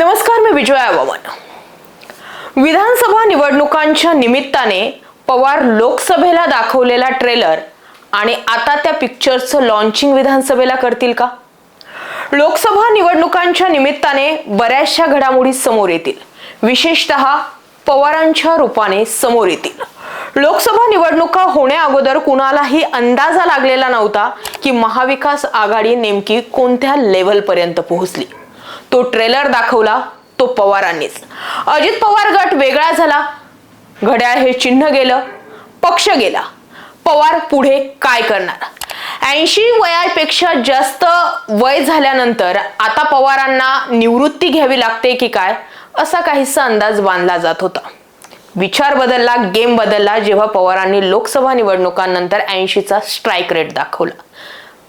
नमस्कार मी विजया वामन विधानसभा निवडणुकांच्या निमित्ताने पवार लोकसभेला दाखवलेला ट्रेलर आणि आता त्या पिक्चरचं लॉन्चिंग विधानसभेला करतील का? लोकसभा निवडणुकांच्या निमित्ताने बऱ्याचशा घडामोडी समोर येतील. विशेषतः पवारांच्या रूपाने समोर येतील. लोकसभा निवडणुका होण्या अगोदर कुणालाही अंदाजा लागलेला नव्हता की महाविकास आघाडी नेमकी कोणत्या लेवलपर्यंत पोहोचली. तो ट्रेलर दाखवला तो पवारांनीच. अजित पवार गट वेगळा झाला. घड्याळ हे चिन्ह गेलं पक्ष गेला. पवार पुढे काय करणार? ऐंशी वयापेक्षा जास्त वय झाल्यानंतर आता पवारांना निवृत्ती घ्यावी लागते की काय असा काहीसा अंदाज बांधला जात होता. विचार बदलला गेम बदलला जेव्हा पवारांनी लोकसभा निवडणुकांनंतर ऐंशीचा स्ट्राईक रेट दाखवला.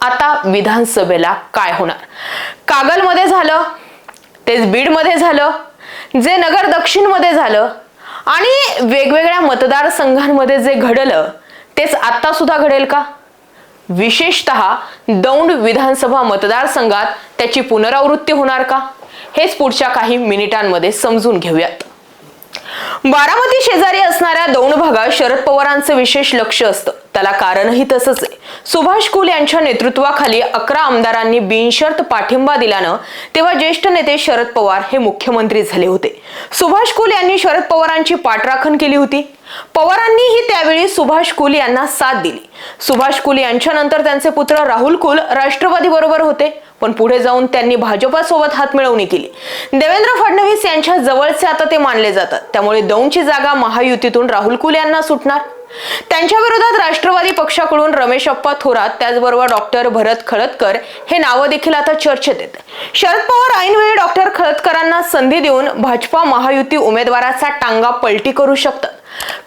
आता विधानसभेला काय होणार? कागलमध्ये झालं तेच बीडमध्ये झालं जे नगर दक्षिणमध्ये झालं आणि वेगवेगळ्या मतदारसंघांमध्ये जे घडलं तेच आता सुद्धा घडेल का? विशेषतः दौंड विधानसभा मतदारसंघात त्याची पुनरावृत्ती होणार का? हेच पुढच्या काही मिनिटांमध्ये समजून घेऊयात. बारामती शेजारी असणाऱ्या दौंड भागात शरद पवारांचं विशेष लक्ष असतं. त्याला कारणही तसंच आहे. सुभाष कुल यांच्या नेतृत्वाखाली अकरा आमदारांनी बिनशर्त पाठिंबा दिल्यानं तेव्हा ज्येष्ठ नेते शरद पवार हे मुख्यमंत्री झाले होते. सुभाष कुल यांनी शरद पवारांची पाठराखण केली होती. पवारांनीही त्यावेळी सुभाष कुल यांना साथ दिली. सुभाष कुल यांच्यानंतर त्यांचे पुत्र राहुल कुल राष्ट्रवादी बरोबर होते पण पुढे जाऊन त्यांनी भाजपासोबत हातमिळवणी केली. देवेंद्र फडणवीस यांच्या जवळचे आता ते मानले जातात. त्यामुळे दौंडची जागा महायुतीतून राहुल कुल यांना सुटणार. त्यांच्या विरोधात राष्ट्रवादी पक्षाकडून रमेश अप्पा थोरात त्याचबरोबर डॉक्टर भरत खळदकर हे नावं देखील आता चर्चेत येत. शरद पवार ऐनवेळी डॉक्टर खळदकरांना संधी देऊन भाजपा महायुती उमेदवाराचा टांगा पलटी करू शकतात.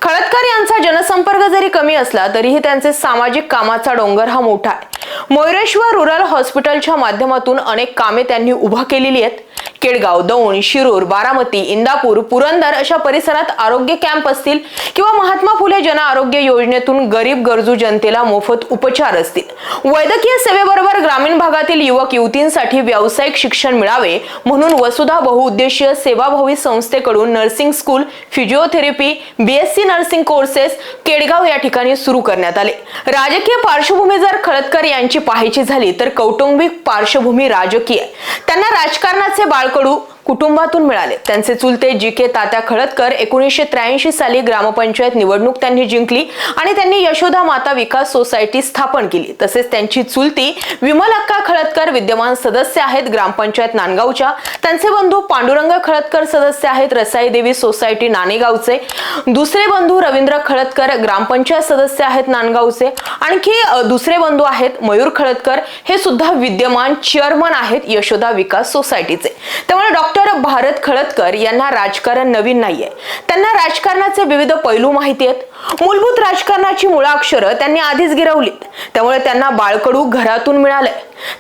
खळदकर यांचा जनसंपर्क जरी कमी असला तरीही त्यांचे सामाजिक कामाचा डोंगर हा मोठा आहे. मोयरेश्वर रुरल हॉस्पिटलच्या माध्यमातून अनेक कामे त्यांनी उभा केलेली आहेत. केडगाव दौंड शिरूर बारामती इंदापूर पुरंदर अशा परिसरात आरोग्य कॅम्प असतील किंवा महात्मा फुले जन आरोग्य योजनेतून गरीब गरजू जनतेला मोफत उपचार असतील. वैद्यकीय सेवेबरोबर ग्रामीण भागातील युवक युवतींसाठी व्यावसायिक शिक्षण मिळावे म्हणून वसुधा बहुउद्देशीय सेवाभावी संस्थेकडून nursing school physiotherapy BSc nursing courses Kedgaon या ठिकाणी सुरू करण्यात आले. राजकीय पार्श्वभूमी जर खळदकर यांची पाहायची झाली तर कौटुंबिक पार्श्वभूमी राजकीय. त्यांना राजकारणाचे बाळकडू कुटुंबातून मिळाले. त्यांचे चुलते जी के तात्या खळदकर एकोणीसशे त्र्याऐंशी साली ग्रामपंचायत निवडणूक त्यांनी जिंकली आणि त्यांनी यशोदा माता विकास सोसायटी स्थापन केली. तसेच त्यांची चुलती विमल अक्का खळदकर विद्यमान सदस्य आहेत ग्रामपंचायत नांदगावच्या. त्यांचे बंधू पांडुरंग खळदकर सदस्य आहेत रसाई देवी सोसायटी नाणेगावचे. दुसरे बंधू रवींद्र खळदकर ग्रामपंचायत सदस्य आहेत नांदगावचे. आणखी दुसरे बंधू आहेत मयूर खळदकर हे सुद्धा विद्यमान चेअरमन आहेत यशोदा विकास सोसायटीचे. त्यामुळे डॉक्टर भारत खळदकर यांना राजकारण नवीन नाहीये. त्यांना राजकारणाचे विविध पैलू माहिती आहेत. मूलभूत राजकारणाची मुळाक्षरं त्यांनी आधीच गिरवलीत. त्यामुळे त्यांना बाळकडू घरातून मिळालंय.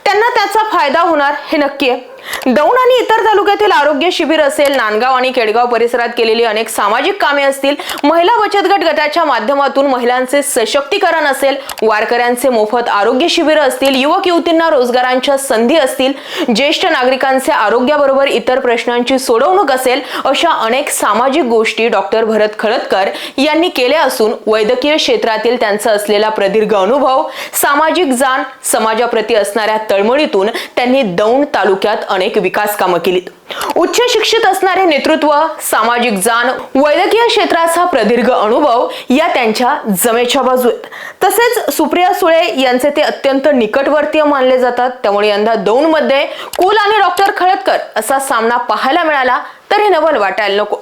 त्यांना त्याचा फायदा होणार हे नक्की आहे. दौंड आणि इतर तालुक्यातील आरोग्य शिबिर असेल नांदगाव आणि केडगाव परिसरात केलेली अनेक सामाजिक कामे असतील महिला बचत गट गटाच्या माध्यमातून महिलांचे सशक्तीकरण असेल वारकऱ्यांचे मोफत आरोग्य शिबिर असतील युवक युवतींना रोजगारांच्या संधी असतील ज्येष्ठ नागरिकांचे आरोग्याबरोबर इतर प्रश्नांची सोडवणूक असेल अशा अनेक सामाजिक गोष्टी डॉक्टर भरत खळदकर यांनी केल्या असून वैद्यकीय क्षेत्रातील त्यांचा असलेला प्रदीर्घ अनुभव सामाजिक जाण समाजाप्रती असणाऱ्या तळमळीतून त्यांनी दौंड तालुक्यात अनेक विकास कामं केलीत. उच्च शिक्षित असणारे नेतृत्व सामाजिक जाण वैद्यकीय क्षेत्राचा प्रदीर्घ अनुभव या त्यांच्या जमेच्या बाजू आहेत तसेच सुप्रिया सुळे यांचे ते अत्यंत निकटवर्तीय मानले जातात. त्यामुळे यंदा दौंडमध्ये कुल आणि डॉक्टर खळदकर असा सामना पाहायला मिळाला. तरी नवल वाटायला नको.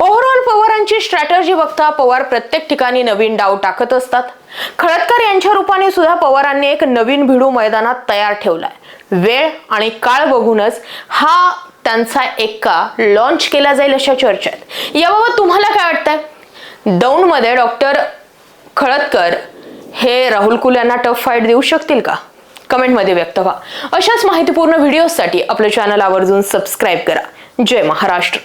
ओव्हरऑल पवारांची स्ट्रॅटर्जी बघता पवार प्रत्येक ठिकाणी नवीन डाव टाकत असतात. खळदकर यांच्या रूपाने सुद्धा पवारांनी एक नवीन भिडू मैदानात तयार ठेवलाय. वेळ आणि काळ बघूनच हा त्यांचा एक्का लॉन्च केला जाईल अशा चर्चा आहेत याबाबत तुम्हाला काय वाटतंय? दौंडमध्ये डॉक्टर खळदकर हे राहुल कुल यांना टफ फाईट देऊ शकतील का? कमेंटमध्ये व्यक्त व्हा. अशाच माहितीपूर्ण व्हिडिओसाठी आपल्या चॅनल आवर्जून सबस्क्राईब करा. जय महाराष्ट्र.